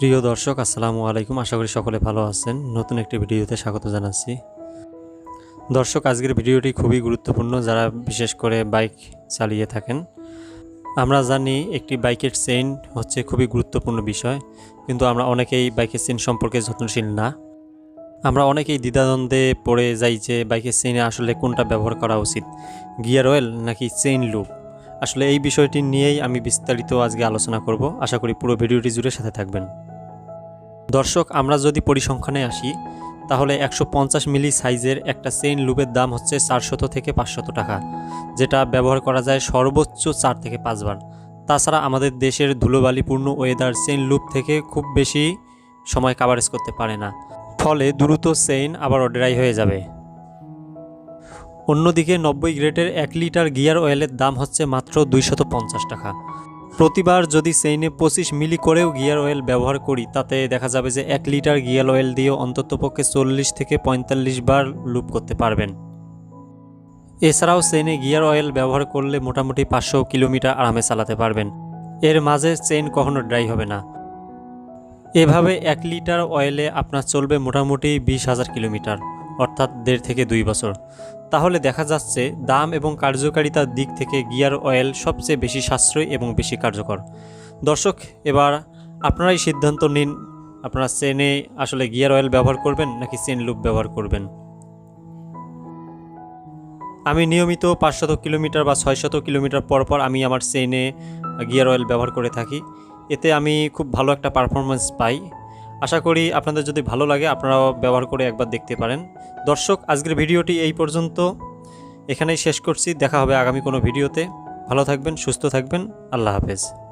প্রিয় দর্শক, আসসালামু আলাইকুম। আশা করি সকলে ভালো আছেন। নতুন একটি ভিডিওতে স্বাগত জানাচ্ছি। দর্শক, আজকের ভিডিওটি খুবই গুরুত্বপূর্ণ। যারা বিশেষ করে বাইক চালিয়ে থাকেন, আমরা জানি একটি বাইকের চেইন হচ্ছে খুবই গুরুত্বপূর্ণ বিষয়। কিন্তু আমরা অনেকেই বাইকের চেইন সম্পর্কে যত্নশীল না। আমরা অনেকেই দ্বিধাদ্বন্দ্বে পড়ে যাই যে বাইকের চেইনে আসলে কোনটা ব্যবহার করা উচিত, গিয়ার অয়েল নাকি চেইন লুপ? আসলে এই বিষয়টি নিয়েই আমি বিস্তারিত আজকে আলোচনা করব। আশা করি পুরো ভিডিওটি জুড়ে সাথে থাকবেন। দর্শক, আমরা যদি পরিসংখ্যানে আসি, তাহলে একশো পঞ্চাশ মিলি সাইজের একটা চেইন লুপের দাম হচ্ছে চারশত থেকে পাঁচশত টাকা, যেটা ব্যবহার করা যায় সর্বোচ্চ চার থেকে পাঁচবার। তাছাড়া আমাদের দেশের ধুলোবালিপূর্ণ ওয়েদার চেইন লুপ থেকে খুব বেশি সময় কাভারেজ করতে পারে না। ফলে দ্রুত চেইন আবার ড্রাই হয়ে যাবে। অন্যদিকে নব্বই গ্রেডের এক লিটার গিয়ার অয়েলের দাম হচ্ছে মাত্র দুইশত টাকা। প্রতিবার যদি সেইনে পঁচিশ মিলি করেও গিয়ার অয়েল ব্যবহার করি, তাতে দেখা যাবে যে এক লিটার গিয়ার অয়েল দিয়ে অন্ততপক্ষে চল্লিশ থেকে পঁয়তাল্লিশ বার লুপ করতে পারবেন। এছাড়াও চেইনে গিয়ার অয়েল ব্যবহার করলে মোটামুটি পাঁচশো কিলোমিটার আরামে চালাতে পারবেন। এর মাঝে চেইন কখনো ড্রাই হবে না। এভাবে এক লিটার অয়েলে আপনার চলবে মোটামুটি বিশ হাজার কিলোমিটার। অর্থাৎ দেড় থেকে দুই বছর। তাহলে দেখা যাচ্ছে দাম এবং কার্যকারিতার দিক থেকে গিয়ার অয়েল সবচেয়ে বেশি সাশ্রয়ী এবং বেশি কার্যকর। দর্শক, এবার আপনারাই সিদ্ধান্ত নিন, আপনারা চেনে আসলে গিয়ার অয়েল ব্যবহার করবেন নাকি চেন লুপ ব্যবহার করবেন। আমি নিয়মিত পাঁচশত কিলোমিটার বা ছয়শত কিলোমিটার পর আমি আমার চেনে গিয়ার অয়েল ব্যবহার করে থাকি। এতে আমি খুব ভালো একটা পারফরমেন্স পাই। আশা করি আপনাদের যদি ভালো লাগে, আপনারাও ব্যবহার করে একবার দেখতে পারেন। দর্শক, আজকের ভিডিওটি এই পর্যন্ত। এখানেই শেষ করছি। দেখা হবে আগামী কোনো ভিডিওতে। ভালো থাকবেন, সুস্থ থাকবেন। আল্লাহ হাফেজ।